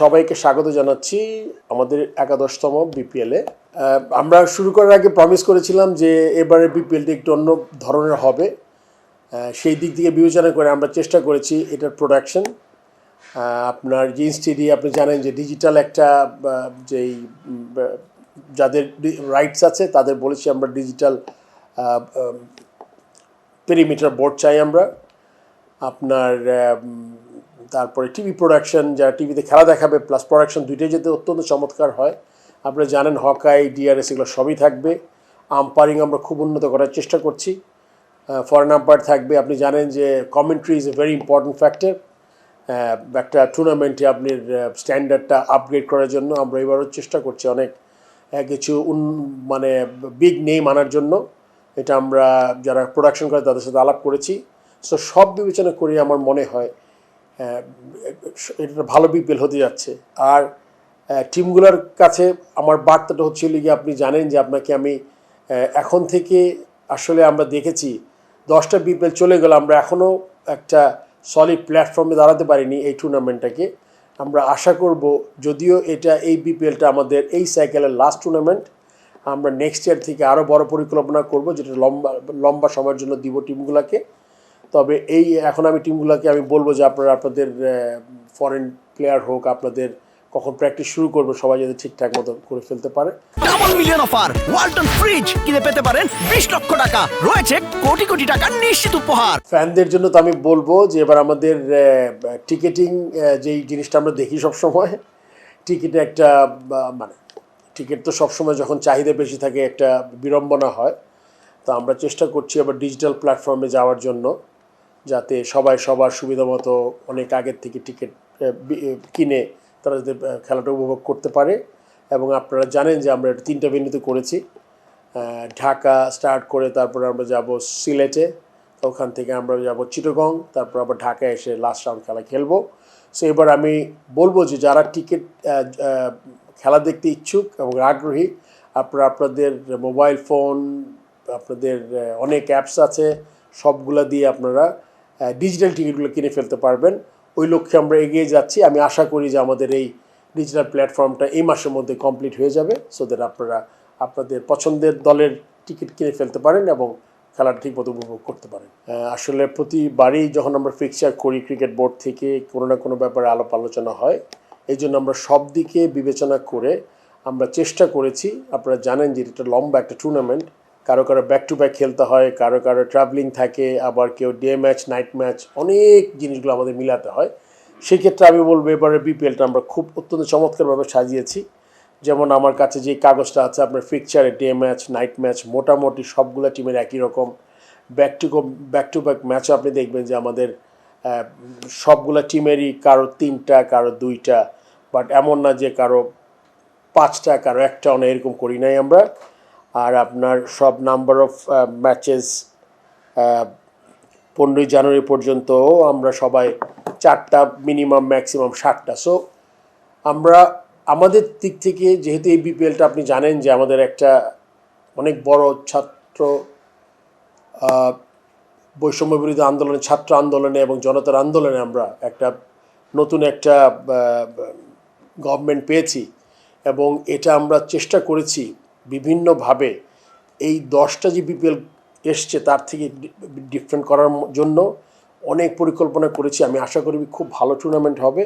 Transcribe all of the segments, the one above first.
সবাইকে স্বাগত জানাচ্ছি আমাদের একাদশতম বিপিএলে আমরা শুরু করার আগে প্রমিস করেছিলাম যে এবারে বিপিএলটি একটু অন্য ধরনের হবে। সেই দিক থেকে বিবেচনা করে আমরা চেষ্টা করেছি এটার প্রোডাকশন আপনার যে টিডি আপনি জানেন যে ডিজিটাল একটা যেই যাদের রাইটস আছে, তাদের বলেছি আমরা ডিজিটাল পেরিমিটার বোর্ড চাই আমরা। আপনার তারপরে টিভি প্রোডাকশন যারা টিভিতে খেলা দেখাবে প্লাস প্রোডাকশন দুইটাই যেতে অত্যন্ত চমৎকার হয়, আপনারা জানেন হকাই ডিআরএস এগুলো সবই থাকবে। আম্পায়ারিং আমরা খুব উন্নত করার চেষ্টা করছি। ফরেন আম্পায়ার থাকবে, আপনি জানেন যে commentary is a very important factor একটা টুর্নামেন্টে আপনার স্ট্যান্ডার্ডটা আপগ্রেড করার জন্য আমরা এবারও চেষ্টা করছি অনেক কিছু উন মানে বিগ নেম আনার জন্য। এটা আমরা যারা প্রোডাকশন করে তাদের সাথে আলাপ করেছি। সো সব বিবেচনা করে আমার মনে হয় এটা ভালো বিপিএল হতে যাচ্ছে। আর টিমগুলোর কাছে আমার বার্তাটা হচ্ছিল গিয়ে আপনি জানেন যে আপনাকে আমি এখন থেকে আসলে আমরা দেখেছি দশটা বিপিএল চলে গেল, আমরা এখনও একটা সলিড প্ল্যাটফর্মে দাঁড়াতে পারিনি এই টুর্নামেন্টটাকে আমরা আশা করব যদিও এটা এই বিপিএলটা আমাদের এই সাইকেলের লাস্ট টুর্নামেন্ট আমরা নেক্সট ইয়ার থেকে আরও বড় পরিকল্পনা করব, যেটা লম্বা লম্বা সময়ের জন্য দিব টিমগুলোকে। তবে এই এখন আমি টিমগুলোকে আমি বলব যে আপনারা আপনাদের ফরেন প্লেয়ার হোক আপনাদের কখন প্র্যাকটিস শুরু করবে সবাই যাতে ঠিকঠাক মতো করে ফেলতে পারে। Double million offer Walton fridge কিনে পেতে পারেন বিশ লক্ষ টাকা। রয়েছে কোটি কোটি টাকার নিশ্চিত উপহার। ফ্যানদের জন্য তো আমি বলব যে এবার আমাদের টিকেটিং যেই জিনিসটা আমরা দেখি সব সময় টিকিটে একটা মানে টিকিট তো সবসময় যখন চাহিদা বেশি থাকে একটা বিড়ম্বনা হয়। তো আমরা চেষ্টা করছি আবার ডিজিটাল প্ল্যাটফর্মে যাওয়ার জন্য। যাতে সবাই সবার সুবিধা মতো অনেক আগের থেকে টিকিট কিনে তারা যাতে খেলাটা উপভোগ করতে পারে। এবং আপনারা জানেন যে আমরা এটা তিনটা ভেন্যুতে করেছি। ঢাকা স্টার্ট করে তারপরে আমরা যাব সিলেটে ওখান থেকে আমরা যাব চিটগং, তারপর আবার ঢাকায় এসে লাস্ট রাউন্ড খেলা খেলব। সো এবার আমি বলব যে যারা টিকিট খেলা দেখতে ইচ্ছুক এবং আগ্রহী, আপনারা আপনাদের মোবাইল ফোন, আপনাদের অনেক অ্যাপস আছে, সবগুলা দিয়ে আপনারা ডিজিটাল টিকিটগুলো কিনে ফেলতে পারবেন। ওই লক্ষ্যে আমরা এগিয়ে যাচ্ছি। আমি আশা করি যে আমাদের এই ডিজিটাল প্ল্যাটফর্মটা এই মাসের মধ্যে কমপ্লিট হয়ে যাবে সো দ্যাট আপনারা আপনাদের পছন্দের দলের টিকিট কিনে ফেলতে পারেন এবং খেলাটা ঠিকমতো উপভোগ করতে পারেন। আসলে প্রতিবারই যখন আমরা ফিক্সচার করি ক্রিকেট বোর্ড থেকে, কোনো না কোনো ব্যাপারে আলাপ আলোচনা হয়। এই জন্য আমরা সব দিকে বিবেচনা করে আমরা চেষ্টা করেছি। আপনারা জানেন যে এটা লম্বা একটা টুর্নামেন্ট কারও কারও ব্যাক টু ব্যাক খেলতে হয়, কারও কারও ট্রাভেলিং থাকে, আবার কেউ ডে ম্যাচ নাইট ম্যাচ অনেক জিনিসগুলো আমাদের মিলাতে হয়। সেক্ষেত্রে আমি বলব এবারে বিপিএলটা আমরা খুব অত্যন্ত চমৎকারভাবে সাজিয়েছি। যেমন আমার কাছে যে কাগজটা আছে, আপনার ফিকচারে ডে ম্যাচ নাইট ম্যাচ মোটামুটি সবগুলো টিমের একই রকম। Back to back to back ম্যাচও আপনি দেখবেন যে আমাদের সবগুলা টিমেরই কারও তিনটা, কারও দুইটা বাট এমন না যে কারও পাঁচটা, কারও একটাও না এরকম করি নাই আমরা। আর আপনার সব নাম্বার অফ ম্যাচেস পনেরোই জানুয়ারি পর্যন্ত আমরা সবাই চারটা মিনিমাম ম্যাক্সিমাম ষাটটা সো আমরা আমাদের দিক থেকে যেহেতু এই বিপিএলটা আপনি জানেন যে আমাদের একটা অনেক বড় ছাত্র বৈষম্য বিরোধী আন্দোলনে, ছাত্র আন্দোলনে এবং জনতার আন্দোলনে আমরা একটা নতুন একটা গভর্নমেন্ট পেয়েছি এবং এটা আমরা চেষ্টা করেছি বিভিন্নভাবে এই দশটা যে বিপিএল এসছে, তার থেকে ডিফারেন্ট করার জন্য অনেক পরিকল্পনা করেছি। আমি আশা করি খুব ভালো টুর্নামেন্ট হবে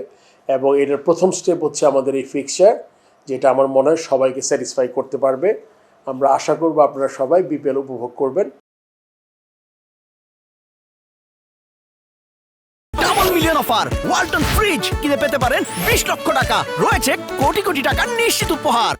এবং এটার প্রথম স্টেপ হচ্ছে আমাদের এই ফিক্সচার যেটা আমার মনে হয় সবাইকে স্যাটিসফাই করতে পারবে। আমরা আশা করব আপনারা সবাই বিপিএল উপভোগ করবেন। মিলিয়ন ওয়ালটন ফ্রিজ কিনে পেতে পারেন বিশ লক্ষ টাকা। রয়েছে কোটি কোটি টাকার নিশ্চিত উপহার।